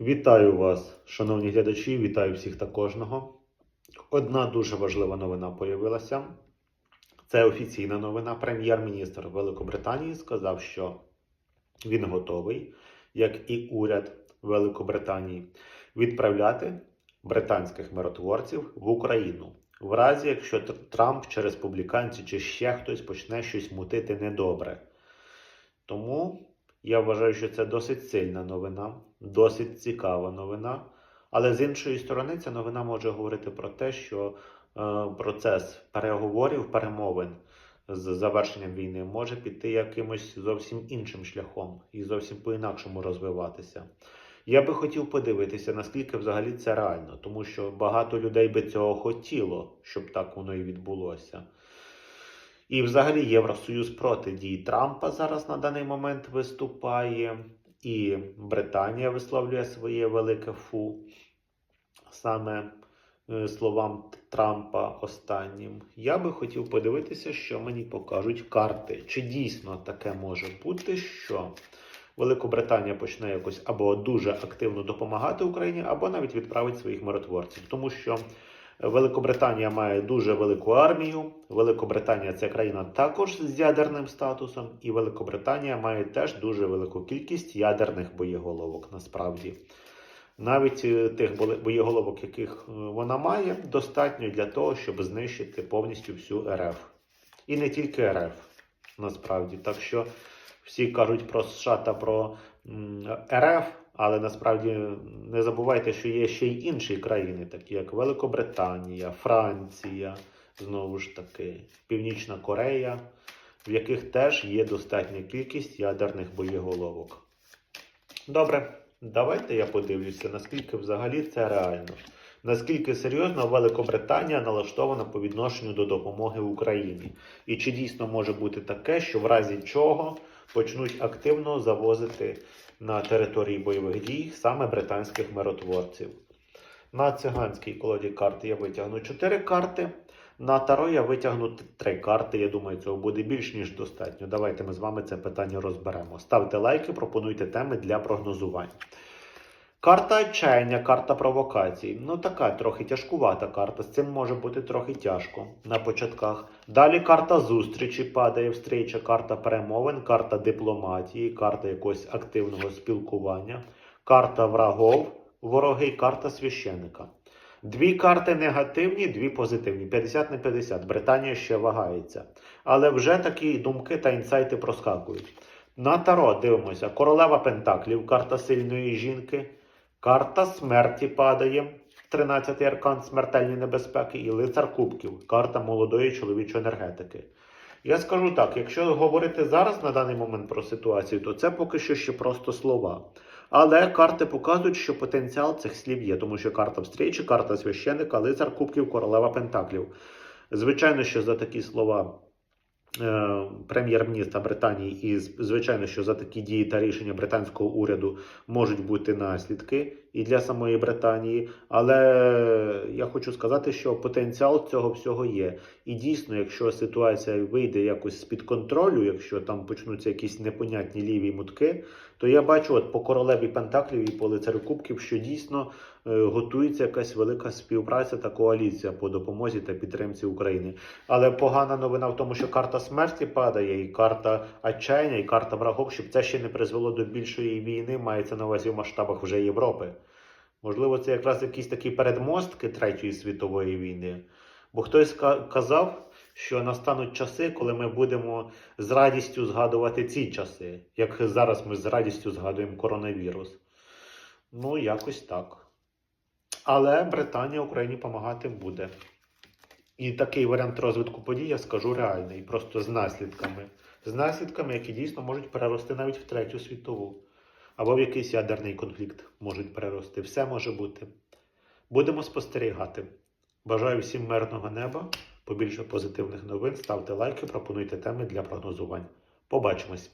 Вітаю вас, шановні глядачі, вітаю всіх та кожного. Одна дуже важлива новина появилася. Це офіційна новина. Прем'єр-міністр Великобританії сказав, що він готовий, як і уряд Великобританії, відправляти британських миротворців в Україну. В разі, якщо Трамп чи республіканці, чи ще хтось почне щось мутити недобре. Тому я вважаю, що це досить сильна новина, досить цікава новина. Але з іншої сторони, ця новина може говорити про те, що е, процес переговорів, перемовин з завершенням війни може піти якимось зовсім іншим шляхом і зовсім по-інакшому розвиватися. Я би хотів подивитися, наскільки взагалі це реально, тому що багато людей би цього хотіло, щоб так воно і відбулося. І взагалі Євросоюз проти дій Трампа зараз на даний момент виступає, і Британія висловлює своє велике фу саме е, словам Трампа останнім. Я би хотів подивитися, що мені покажуть карти. Чи дійсно таке може бути, що Великобританія почне якось або дуже активно допомагати Україні, або навіть відправить своїх миротворців, тому що. Великобританія має дуже велику армію. Великобританія це країна також з ядерним статусом, і Великобританія має теж дуже велику кількість ядерних боєголовок. Насправді, навіть е, тих боєголовок, яких е, вона має, достатньо для того, щоб знищити повністю всю РФ. І не тільки РФ, насправді. Так що всі кажуть про США та про РФ, але насправді не забувайте, що є ще й інші країни, такі як Великобританія, Франція, знову ж таки, Північна Корея, в яких теж є достатня кількість ядерних боєголовок. Добре, давайте я подивлюся, наскільки взагалі це реально. Наскільки серйозно Великобританія налаштована по відношенню до допомоги Україні? І чи дійсно може бути таке, що в разі чого почнуть активно завозити на території бойових дій саме британських миротворців? На циганській колоді карт я витягну 4 карти. На таро я витягну 3 карти. Я думаю, цього буде більш ніж достатньо. Давайте ми з вами це питання розберемо. Ставте лайки, пропонуйте теми для прогнозувань. Карта отчаяння, карта провокацій. Ну така трохи тяжкувата карта. З цим може бути трохи тяжко на початках. Далі карта зустрічі падає встріча, карта перемовин, карта дипломатії, карта якогось активного спілкування, карта врагов, вороги, карта священика. Дві карти негативні, дві позитивні. 50 на 50. Британія ще вагається. Але вже такі думки та інсайти проскакують. На таро дивимося. Королева Пентаклів, карта сильної жінки. Карта смерті падає. 13-й аркан смертельні небезпеки і лицар кубків, карта молодої чоловічої енергетики. Я скажу так: якщо говорити зараз на даний момент про ситуацію, то це поки що ще просто слова. Але карти показують, що потенціал цих слів є, тому що карта встрічі, карта священика, лицар кубків, королева пентаклів. Звичайно, що за такі слова прем'єр-міністра Британії, і звичайно, що за такі дії та рішення британського уряду можуть бути наслідки і для самої Британії. Але я хочу сказати, що потенціал цього всього є. І дійсно, якщо ситуація вийде якось з-під контролю, якщо там почнуться якісь непонятні ліві мутки, то я бачу от по королеві Пентаклів і по лицарю Кубків, що дійсно е, готується якась велика співпраця та коаліція по допомозі та підтримці України. Але погана новина в тому, що карта смерті падає, і карта отчаяння, і карта врагов, щоб це ще не призвело до більшої війни, мається на увазі в масштабах вже Європи. Можливо, це якраз якісь такі передмостки Третьої світової війни. Бо хтось казав, що настануть часи, коли ми будемо з радістю згадувати ці часи, як зараз ми з радістю згадуємо коронавірус. Ну, якось так. Але Британія Україні допомагати буде. І такий варіант розвитку подій я скажу реальний, просто з наслідками. З наслідками, які дійсно можуть перерости навіть в третю світову. Або в якийсь ядерний конфлікт можуть перерости. Все може бути. Будемо спостерігати. Бажаю всім мирного неба, побільше позитивних новин. Ставте лайки, пропонуйте теми для прогнозувань. Побачимось!